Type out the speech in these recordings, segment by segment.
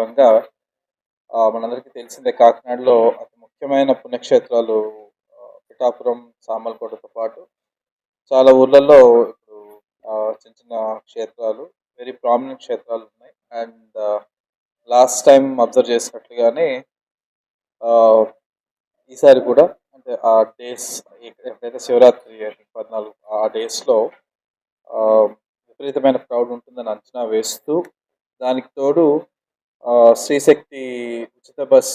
సందర్భంగా మనందరికీ తెలిసిందే కాకినాడలో అతి ముఖ్యమైన పుణ్యక్షేత్రాలు పిఠాపురం సామల్కోటతో పాటు చాలా ఊర్లలో ఇప్పుడు చిన్న చిన్న క్షేత్రాలు వెరీ ప్రామినెంట్ క్షేత్రాలు ఉన్నాయి. అండ్ లాస్ట్ టైం అబ్జర్వ్ చేసినట్లుగానే ఈసారి కూడా అంటే ఆ డేస్ ఎక్కడైతే శివరాత్రి పద్నాలుగు ఆ డేస్లో విపరీతమైన క్రౌడ్ ఉంటుందని అంచనా వేస్తూ దానికి తోడు శ్రీశక్తి ఉచిత బస్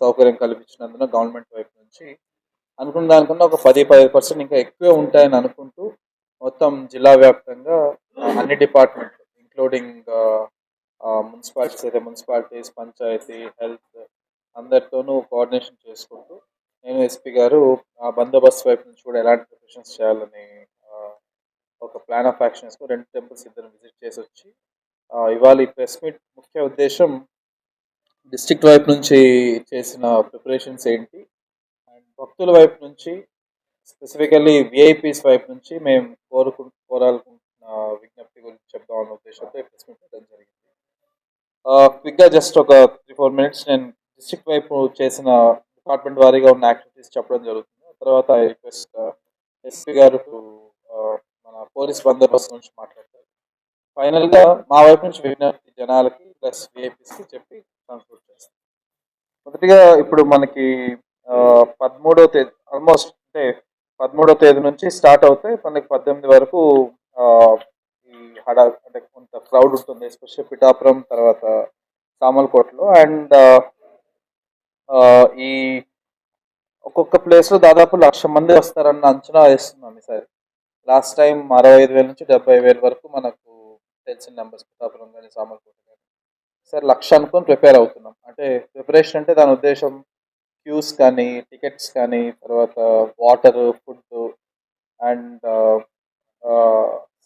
సౌకర్యం కల్పించినందున గవర్నమెంట్ వైపు నుంచి అనుకున్న దానికన్నా ఒక పది పది పర్సెంట్ ఇంకా ఎక్కువే ఉంటాయని అనుకుంటూ మొత్తం జిల్లా వ్యాప్తంగా అన్ని డిపార్ట్మెంట్ ఇంక్లూడింగ్ మున్సిపాలిటీస్ అయితే మున్సిపాలిటీస్ పంచాయతీ హెల్త్ అందరితోనూ కోఆర్డినేషన్ చేసుకుంటూ నేను ఎస్పీ గారు ఆ బందోబస్తు వైపు నుంచి కూడా ఎలాంటి ప్రిపరేషన్స్ చేయాలని ఒక ప్లాన్ ఆఫ్ యాక్షన్స్ రెండు టెంపుల్స్ ఇద్దరు విజిట్ చేసి వచ్చి ఇవాళ ఈ ప్రెస్ మీట్ ముఖ్య ఉద్దేశం డిస్ట్రిక్ట్ వైపు నుంచి చేసిన ప్రిపరేషన్స్ ఏంటి? అండ్ భక్తుల వైపు నుంచి స్పెసిఫికల్లీ విఐపీస్ వైపు నుంచి మేము కోరుకు కోరాలనుకుంటున్న విజ్ఞప్తి గురించి చెప్దామన్న ఉద్దేశంతో ఈ ప్రెస్ మీట్ పెట్టడం జరిగింది. క్విక్గా జస్ట్ ఒక త్రీ ఫోర్ మినిట్స్ నేను డిస్ట్రిక్ట్ వైపు చేసిన డిపార్ట్మెంట్ వారీగా ఉన్న యాక్టివిటీస్ చెప్పడం జరుగుతుంది. ఆ తర్వాత రిక్వెస్ట్ ఎస్పీ గారు మన పోలీస్ బందోబస్తు నుంచి ఫైనల్ ఫైనల్గా మా వైపు నుంచి విజ్ఞప్తి జనాలకి ప్లస్ విఐపీస్కి చెప్పి కన్క్లూడ్ చేస్తాం. మొదటిగా ఇప్పుడు మనకి పదమూడవ పదమూడో తేదీ ఆల్మోస్ట్ అంటే పదమూడో తేదీ నుంచి స్టార్ట్ అవుతాయి మనకి పద్దెనిమిది వరకు ఈ హడా అంటే కొంత క్రౌడ్ ఉంటుంది ఎస్పెషల్లీ పిఠాపురం తర్వాత సామల్కోట్లో. అండ్ ఈ ఒక్కొక్క ప్లేస్లో దాదాపు లక్ష మంది వస్తారన్న అంచనా వేస్తున్నాం ఈసారి. లాస్ట్ టైం అరవై ఐదు వేల నుంచి డెబ్బై వేల వరకు మనకు తెలిసిన నెంబర్స్ పిఠాపురం కానీ సామర్లకోట కానీ సార్ లక్ష అనుకొని ప్రిపేర్ అవుతున్నాం. అంటే ప్రిపరేషన్ అంటే దాని ఉద్దేశం క్యూస్ కానీ టికెట్స్ కానీ తర్వాత వాటర్ ఫుడ్ అండ్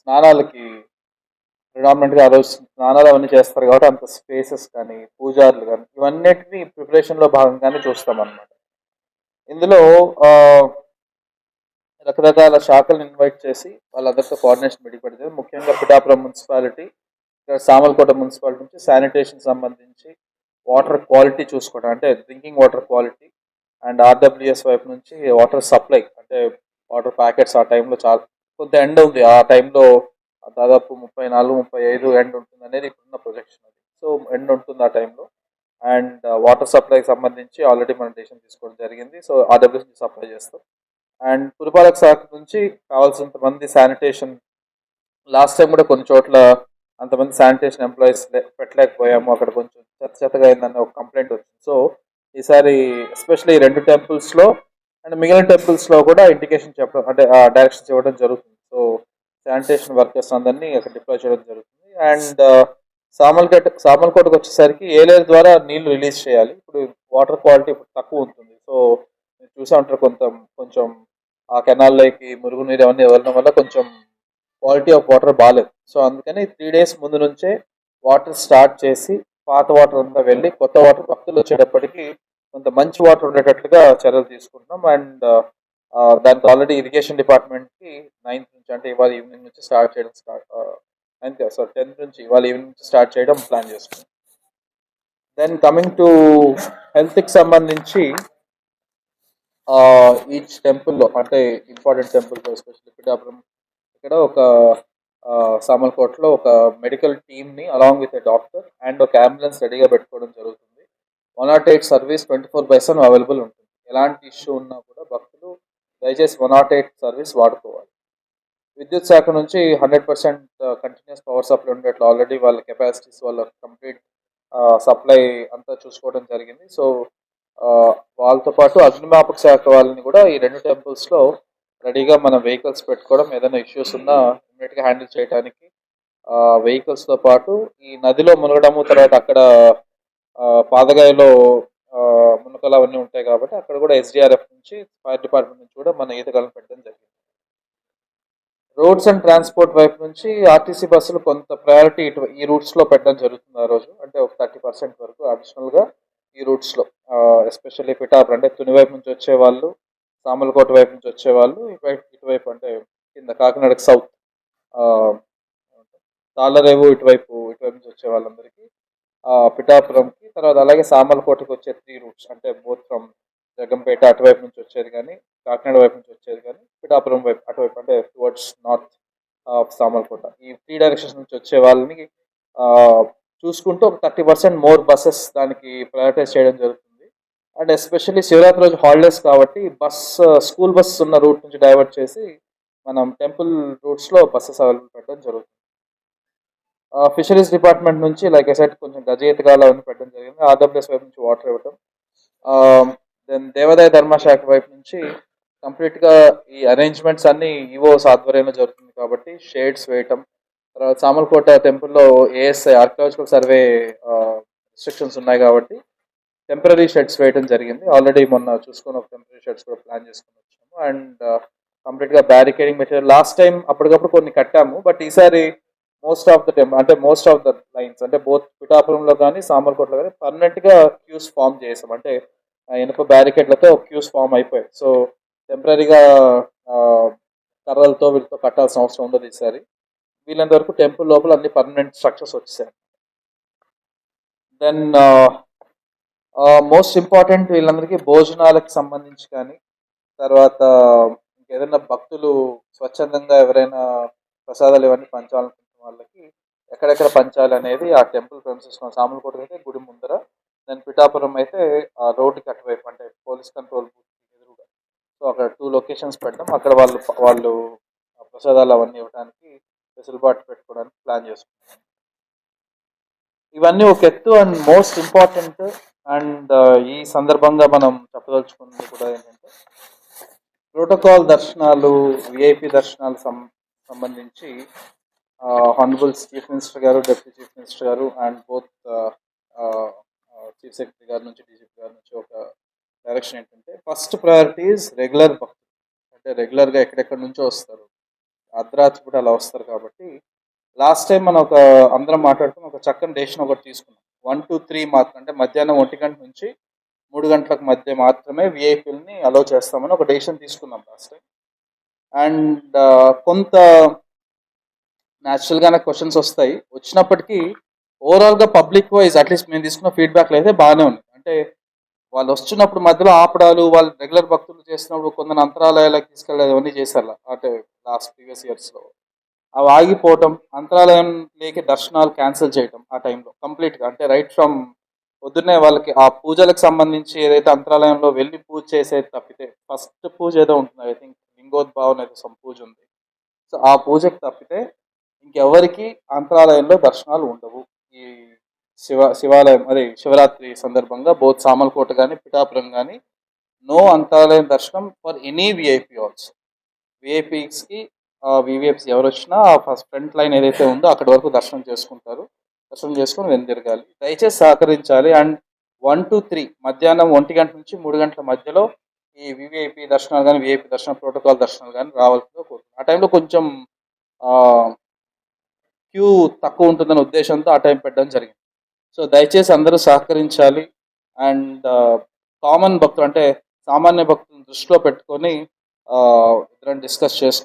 స్నానాలకి ప్రిడామినెంట్గా ఆ రోజు స్నానాలు అవన్నీ చేస్తారు కాబట్టి అంత స్పేసెస్ కానీ పూజారులు కానీ ఇవన్నిటిని ప్రిపరేషన్లో భాగంగానే చూస్తాం అన్నమాట ఇందులో రకరకాల శాఖలను ఇన్వైట్ చేసి వాళ్ళందరితో కోఆర్డినేషన్ మీటింగ్ పెడితే ముఖ్యంగా పిఠాపురం మున్సిపాలిటీ ఇక్కడ సామలకోట మున్సిపాలిటీ నుంచి శానిటేషన్ సంబంధించి వాటర్ క్వాలిటీ చూసుకోవడం అంటే drinking water quality and RWS వైపు నుంచి వాటర్ సప్లై అంటే వాటర్ ప్యాకెట్స్ ఆ టైంలో చాలా కొంత ఎండ్ ఉంది. ఆ టైంలో దాదాపు ముప్పై నాలుగు ముప్పై ఐదు ఎండ్ ఉంటుంది అనేది ఇప్పుడున్న ప్రొజెక్షన్ అది. సో ఎండ్ ఉంటుంది ఆ టైంలో అండ్ వాటర్ సప్లైకి సంబంధించి ఆల్రెడీ మనం డెసిషన్ తీసుకోవడం జరిగింది. సో ఆర్డబ్ల్యూఎస్ నుంచి సప్లై చేస్తాం. అండ్ పురపాలక శాఖ నుంచి కావాల్సినంత మంది శానిటేషన్ లాస్ట్ టైం కూడా కొన్ని చోట్ల అంతమంది శానిటేషన్ ఎంప్లాయీస్ పెట్టలేకపోయాము. అక్కడ కొంచెం చెత్త చెత్తగా అయిందన్న ఒక కంప్లైంట్ వచ్చింది. సో ఈసారి ఎస్పెషల్లీ రెండు టెంపుల్స్లో అండ్ మిగిలిన టెంపుల్స్లో కూడా ఇండికేషన్ చెప్పడం అంటే డైరెక్షన్స్ ఇవ్వడం జరుగుతుంది. సో శానిటేషన్ వర్కర్స్ అందరినీ అక్కడ డిప్లాయ్ చేయడం జరుగుతుంది. అండ్ సామల్కోట సామల్కోటకు వచ్చేసరికి ఏలేరు ద్వారా నీళ్ళు రిలీజ్ చేయాలి. ఇప్పుడు వాటర్ క్వాలిటీ ఇప్పుడు తక్కువ ఉంటుంది. సో చూసే ఉంటారు కొంత కొంచెం ఆ కెనాల్లోకి మురుగునీరు అవన్నీ వెళ్ళడం వల్ల కొంచెం క్వాలిటీ ఆఫ్ వాటర్ బాగాలేదు సో అందుకని త్రీ డేస్ ముందు నుంచే వాటర్ స్టార్ట్ చేసి పాత వాటర్ అంతా వెళ్ళి కొత్త వాటర్ భక్తులు వచ్చేటప్పటికి కొంత మంచి వాటర్ ఉండేటట్లుగా చర్యలు తీసుకుంటున్నాం. అండ్ uh, దానికి ఆల్రెడీ ఇరిగేషన్ డిపార్ట్మెంట్కి నైన్త్ నుంచి అంటే ఇవాళ ఈవినింగ్ నుంచి స్టార్ట్ చేయడం స్టార్ట్ నైన్త్ సారీ టెన్త్ నుంచి ఇవాళ ఈవినింగ్ నుంచి స్టార్ట్ చేయడం ప్లాన్ చేసుకున్నాం దెన్ కమింగ్ టు హెల్త్కి సంబంధించి ఈచ్ టెంపుల్లో అంటే ఇంపార్టెంట్ టెంపుల్లో ఎస్పెషల్లీ పిఠాపురం ఇక్కడ ఒక సామల్కోట్లో ఒక మెడికల్ టీమ్ని along with a doctor and ఒక అంబులెన్స్ రెడీగా పెట్టుకోవడం జరుగుతుంది. One nought eight service twenty four by seven available ఉంటుంది. ఎలాంటి ఇష్యూ ఉన్నా కూడా భక్తులు దయచేసి వన్ నాట్ ఎయిట్ సర్వీస్ వాడుకోవాలి. విద్యుత్ శాఖ నుంచి hundred percent continuous power supply ఉండేట్లు already వాళ్ళ కెపాసిటీస్ వాళ్ళ కంప్లీట్ సప్లై అంతా చూసుకోవడం జరిగింది. సో వాళ్ళతో పాటు అగ్నిమాపక శాఖ వాళ్ళని కూడా ఈ రెండు టెంపుల్స్లో లో రెడీగా మన వెహికల్స్ పెట్టుకోవడం ఏదైనా ఇష్యూస్ ఉన్నా ఇమీడియట్గా హ్యాండిల్ చేయడానికి వెహికల్స్తో పాటు ఈ నదిలో మునగడము తర్వాత అక్కడ పాదగాయలో మునకలు అవన్నీ ఉంటాయి కాబట్టి అక్కడ కూడా ఎస్డిఆర్ఎఫ్ నుంచి ఫైర్ డిపార్ట్మెంట్ నుంచి కూడా మన ఈతగాలను పెట్టడం జరిగింది. రోడ్స్ అండ్ ట్రాన్స్పోర్ట్ వైపు నుంచి ఆర్టీసీ బస్సులు కొంత ప్రయారిటీ ఇటు ఈ రూట్స్లో పెట్టడం జరుగుతుంది ఆ రోజు. అంటే ఒక థర్టీ పర్సెంట్ వరకు అడిషనల్గా ఈ రూట్స్లో ఎస్పెషల్లీ పిఠాపురం అంటే తుని వైపు నుంచి వచ్చే వాళ్ళు సామలకోట వైపు నుంచి వచ్చే వాళ్ళు ఇటువైపు ఇటువైపు అంటే కింద కాకినాడకి సౌత్ తాళ్ళరేవు ఇటువైపు ఇటువైపు నుంచి వచ్చే వాళ్ళందరికీ పిఠాపురంకి తర్వాత అలాగే సామలకోటకి వచ్చే త్రీ రూట్స్ అంటే బోత్ ఫ్రమ్ జగంపేట అటువైపు నుంచి వచ్చేది కానీ కాకినాడ వైపు నుంచి వచ్చేది కానీ పిఠాపురం వైపు అటువైపు అంటే టువర్డ్స్ నార్త్ ఆఫ్ సామలకోట. ఈ త్రీ డైరెక్షన్స్ నుంచి వచ్చే వాళ్ళని చూసుకుంటూ ఒక థర్టీ పర్సెంట్ మోర్ బస్సెస్ దానికి ప్రయారిటైజ్ చేయడం జరుగుతుంది. అండ్ ఎస్పెషల్లీ శివరాత్రి రోజు హాలిడేస్ కాబట్టి బస్ స్కూల్ బస్ ఉన్న రూట్ నుంచి డైవర్ట్ చేసి మనం టెంపుల్ రూట్స్లో బస్సెస్ అవైలబుల్ పెట్టడం జరుగుతుంది. ఫిషరీస్ డిపార్ట్మెంట్ నుంచి లైక్ ఎసైట్ కొంచెం గజయితగా అవన్నీ పెట్టడం జరిగింది. ఆంధ్రప్రదేశ్ వైపు నుంచి వాటర్ ఇవ్వటం. దెన్ దేవాదాయ ధర్మశాఖ వైపు నుంచి కంప్లీట్గా ఈ అరేంజ్మెంట్స్ అన్నీ ఈవోస్ ఆధ్వర్యంలో జరుగుతుంది కాబట్టి షేడ్స్ వేయటం తర్వాత సామర్లకోట టెంపుల్లో ఏఎస్ఐ ఆర్కియాలజికల్ సర్వే రిస్ట్రిక్షన్స్ ఉన్నాయి కాబట్టి టెంపరీ షెడ్స్ వేయడం జరిగింది. ఆల్రెడీ మొన్న చూసుకొని ఒక టెంపరీ షెడ్స్ కూడా ప్లాన్ చేసుకుని వచ్చాము. అండ్ కంప్లీట్గా బ్యారికేడింగ్ మెటీరియల్ లాస్ట్ టైం అప్పటికప్పుడు కొన్ని కట్టాము. బట్ ఈసారి మోస్ట్ ఆఫ్ ద టెంప్ అంటే మోస్ట్ ఆఫ్ ద లైన్స్ అంటే బోత్ పిఠాపురంలో కానీ సామర్కోటలో కానీ పర్మనెంట్గా క్యూస్ ఫామ్ చేసాం అంటే ఆ ఇనుప బ్యారికేడ్లతో క్యూస్ ఫామ్ అయిపోయాయి. సో టెంపరీగా కర్రలతో వీటితో కట్టాల్సిన అవసరం ఉండదు ఈసారి. వీళ్ళంత వరకు టెంపుల్ లోపల అన్ని పర్మనెంట్ స్ట్రక్చర్స్ వచ్చేసాయి. దెన్ మోస్ట్ ఇంపార్టెంట్ వీళ్ళందరికీ భోజనాలకు సంబంధించి కానీ తర్వాత um, ఏదైనా భక్తులు స్వచ్ఛందంగా ఎవరైనా ప్రసాదాలు ఇవన్నీ పంచాలనుకుంటున్న వాళ్ళకి ఎక్కడెక్కడ పంచాలి అనేది ఆ టెంపుల్ ప్రెమిసెస్ సాములకోట అయితే గుడి ముందర దెన్ పిఠాపురం అయితే ఆ రోడ్డుకి అటువైపు అంటే పోలీస్ కంట్రోల్ బూత్ ఎదురుగా. సో అక్కడ టూ లొకేషన్స్ పెట్టడం అక్కడ వాళ్ళు వాళ్ళు ఆ ప్రసాదాలు అవన్నీ ఇవ్వడానికి వెసులుబాటు పెట్టుకోవడానికి ప్లాన్ చేసుకున్నాం. ఇవన్నీ ఒక ఎత్తు అండ్ మోస్ట్ ఇంపార్టెంట్ అండ్ ఈ సందర్భంగా మనం చెప్పదలుచుకున్నది కూడా ఏంటంటే ప్రోటోకాల్ దర్శనాలు విఐపి దర్శనాలు సం సంబంధించి హానరబుల్ చీఫ్ మినిస్టర్ గారు డిప్యూటీ చీఫ్ మినిస్టర్ గారు అండ్ బోత్ చీఫ్ సెక్రటరీ గారి నుంచి డీజీపీ గారి నుంచి ఒక డైరెక్షన్ ఏంటంటే ఫస్ట్ ప్రయారిటీస్ రెగ్యులర్ భక్తులు. అంటే రెగ్యులర్గా ఎక్కడెక్కడి నుంచో వస్తారు. అర్ధరాత్రి కూడా అలా వస్తారు కాబట్టి. లాస్ట్ టైం మనం ఒక అందరం మాట్లాడుకుని ఒక చక్కని డెసిషన్ ఒకటి తీసుకున్నాం. వన్ టు త్రీ మాత్రం అంటే మధ్యాహ్నం ఒంటి గంట నుంచి మూడు గంటలకు మధ్య మాత్రమే విఐపీలని అలో చేస్తామని ఒక డెసిషన్ తీసుకున్నాం లాస్ట్ టైం అండ్ కొంత న్యాచురల్గానే క్వశ్చన్స్ వస్తాయి. వచ్చినప్పటికీ ఓవరాల్గా పబ్లిక్ వైజ్ అట్లీస్ట్ మేము తీసుకున్న ఫీడ్బ్యాక్లు అయితే బాగానే ఉంది అంటే వాళ్ళు వస్తున్నప్పుడు మధ్యలో ఆపడాలు వాళ్ళు రెగ్యులర్ భక్తులు చేసినప్పుడు కొందరు అంతరాలయాలకు తీసుకెళ్ళేది అవన్నీ చేశారు. అంటే లాస్ట్ ప్రీవియస్ ఇయర్స్లో అవి ఆగిపోవటం అంతరాలయం లేక దర్శనాలు క్యాన్సిల్ చేయటం ఆ టైంలో కంప్లీట్గా అంటే రైట్ ఫ్రమ్ పొద్దున్నే వాళ్ళకి ఆ పూజలకు సంబంధించి ఏదైతే అంతరాలయంలో వెళ్ళి పూజ చేసేది తప్పితే ఫస్ట్ పూజ ఏదో ఉంటుంది. ఐ థింక్ లింగోద్భావన ఏదో some పూజ ఉంది. సో ఆ పూజకి తప్పితే ఇంకెవరికి అంతరాలయంలో దర్శనాలు ఉండవు. ఈ శివ శివాలయం అదే శివరాత్రి సందర్భంగా బోత్ సామలకోట కానీ పిఠాపురం కానీ నో అంతరాలయం దర్శనం ఫర్ ఎనీ విఐపి ఆల్సో విఐపీస్కి వివిఎఫ్స్ ఎవరు వచ్చినా ఫస్ట్ ఫ్రంట్ లైన్ ఏదైతే ఉందో అక్కడి వరకు దర్శనం చేసుకుంటారు. దర్శనం చేసుకుని వెనుదిరగాలి దయచేసి సహకరించాలి. అండ్ వన్ టు త్రీ మధ్యాహ్నం ఒంటి గంట నుంచి మూడు గంటల మధ్యలో ఈ వివిఐపి దర్శనాలు కానీ విఐపి దర్శన ప్రోటోకాల్ దర్శనాలు కానీ రావాల్సిందో కోరుతున్నాను. ఆ టైంలో కొంచెం క్యూ తక్కువ ఉంటుందనే ఉద్దేశంతో ఆ టైం పెట్టడం జరిగింది. సో దయచేసి అందరూ సహకరించాలి. అండ్ కామన్ భక్తులు అంటే సామాన్య భక్తులను దృష్టిలో పెట్టుకొని ఇద్దరం డిస్కస్ చేసుకుని